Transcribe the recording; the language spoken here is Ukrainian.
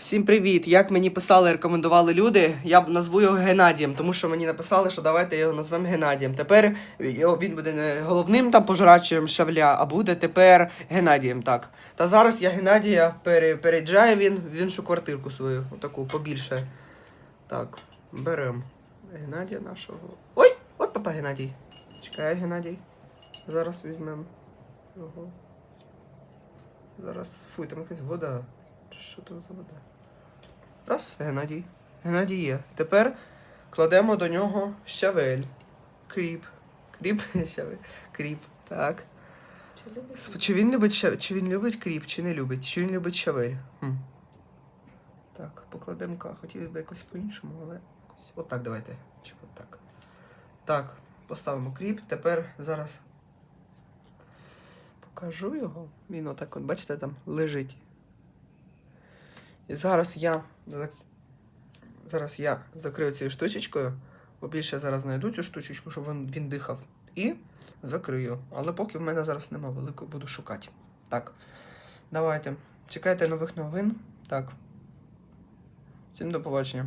Всім привіт! Як мені писали, рекомендували люди, я б назву його Геннадієм, тому що мені написали, що давайте його назвемо Геннадієм. Тепер він буде не головним там пожирачем шавля, а буде тепер Геннадієм. Так. Та зараз я Геннадія пере, він в іншу квартирку свою, отаку побільше. Так, беремо Геннадія нашого. Ой! Ой, папа Геннадій. Чекай, Геннадій. Зараз візьмемо. Зараз. Фуй, там якась вода. Що там за вода? Раз, Геннадій. Геннадій є. Тепер кладемо до нього щавель. Кріп. Кріп, щавель. Кріп. Так. Чи? Чи він любить щавель? Чи він любить кріп, чи не любить? Чи він любить щавель? Хм. Так, покладемо ка. Хотілося б якось по-іншому, але. Отак давайте. Чи отак. Так, поставимо кріп. Тепер зараз покажу його. Він отак, от, бачите, там лежить. І зараз я. Зараз я закрию цією штучечкою, бо більше зараз знайду цю штучечку, щоб він, він дихав. І закрию. Але поки в мене зараз нема великої, буду шукати. Так. Давайте. Чекайте нових новин. Так. Всім до побачення.